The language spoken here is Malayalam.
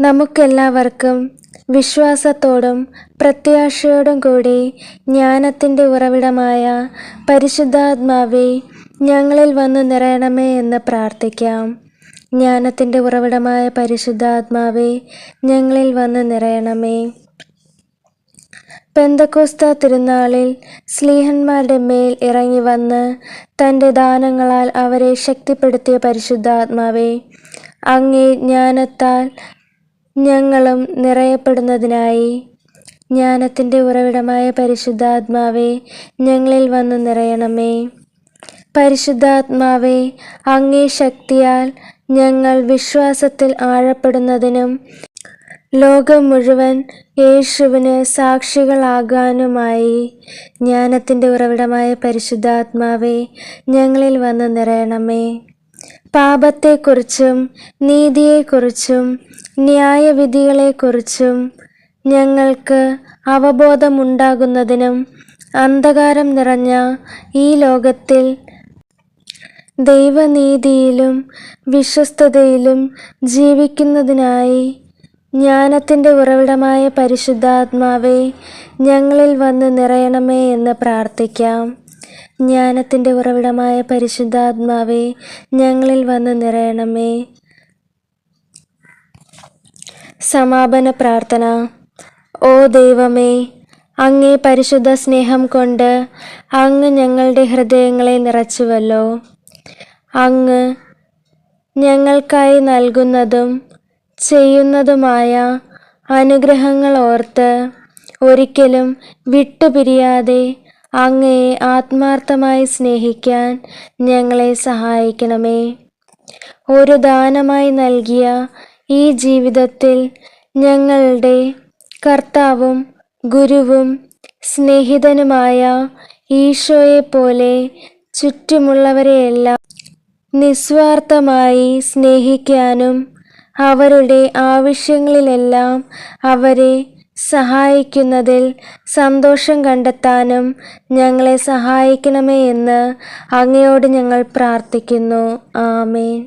നമുക്കെല്ലാവർക്കും വിശ്വാസത്തോടും പ്രത്യാശയോടും കൂടി ജ്ഞാനത്തിന്റെ ഉറവിടമായ പരിശുദ്ധാത്മാവെ ഞങ്ങളിൽ വന്നു നിറയണമേ എന്ന് പ്രാർത്ഥിക്കാം. ജ്ഞാനത്തിന്റെ ഉറവിടമായ പരിശുദ്ധാത്മാവെ ഞങ്ങളിൽ വന്ന് നിറയണമേ. പെന്തക്കോസ്ത തിരുനാളിൽ സ്ലീഹന്മാരുടെ മേൽ ഇറങ്ങി വന്ന് തന്റെ ദാനങ്ങളാൽ അവരെ ശക്തിപ്പെടുത്തിയ പരിശുദ്ധാത്മാവെ അങ്ങേ ജ്ഞാനത്താൽ ഞങ്ങളും നിറയപ്പെടുന്നതിനായി ജ്ഞാനത്തിന്റെ ഉറവിടമായ പരിശുദ്ധാത്മാവേ ഞങ്ങളിൽ വന്ന് നിറയണമേ. പരിശുദ്ധാത്മാവേ അങ്ങേ ശക്തിയാൽ ഞങ്ങൾ വിശ്വാസത്തിൽ ആഴപ്പെടുന്നതിനും ലോകം മുഴുവൻ യേശുവിന് സാക്ഷികളാകാനുമായി ജ്ഞാനത്തിന്റെ ഉറവിടമായ പരിശുദ്ധാത്മാവേ ഞങ്ങളിൽ വന്ന് നിറയണമേ. പാപത്തെക്കുറിച്ചും നീതിയെക്കുറിച്ചും ന്യായവിധികളെക്കുറിച്ചും ഞങ്ങൾക്ക് അവബോധമുണ്ടാകുന്നതിനും അന്ധകാരം നിറഞ്ഞ ഈ ലോകത്തിൽ ദൈവനീതിയിലും വിശ്വസ്തതയിലും ജീവിക്കുന്നതിനായി ജ്ഞാനത്തിന്റെ ഉറവിടമായ പരിശുദ്ധാത്മാവെ ഞങ്ങളിൽ വന്ന് നിറയണമേ എന്ന് പ്രാർത്ഥിക്കാം. ജ്ഞാനത്തിന്റെ ഉറവിടമായ പരിശുദ്ധാത്മാവെ ഞങ്ങളിൽ വന്ന് നിറയണമേ. സമാപന പ്രാർത്ഥന. ഓ ദൈവമേ അങ്ങേ പരിശുദ്ധ സ്നേഹം കൊണ്ട് അങ്ങ് ഞങ്ങളുടെ ഹൃദയങ്ങളെ നിറച്ചുവല്ലോ. അങ്ങ് ഞങ്ങൾക്കായി നൽകുന്നതും ചെയ്യുന്നതുമായ അനുഗ്രഹങ്ങൾ ഓർത്ത് ഒരിക്കലും വിട്ടുപിരിയാതെ അങ്ങയെ ആത്മാർത്ഥമായി സ്നേഹിക്കാൻ ഞങ്ങളെ സഹായിക്കണമേ. ഒരു ദാനമായി നൽകിയ ഈ ജീവിതത്തിൽ ഞങ്ങളുടെ കർത്താവും ഗുരുവും സ്നേഹിതനുമായ ഈശോയെ പോലെ ചുറ്റുമുള്ളവരെയെല്ലാം നിസ്വാർത്ഥമായി സ്നേഹിക്കാനും അവരുടെ ആവശ്യങ്ങളിലെല്ലാം അവരെ സഹായിക്കുന്നതിൽ സന്തോഷം കണ്ടെത്താനും ഞങ്ങളെ സഹായിക്കണമേ എന്ന് അങ്ങയോട് ഞങ്ങൾ പ്രാർത്ഥിക്കുന്നു. ആമേൻ.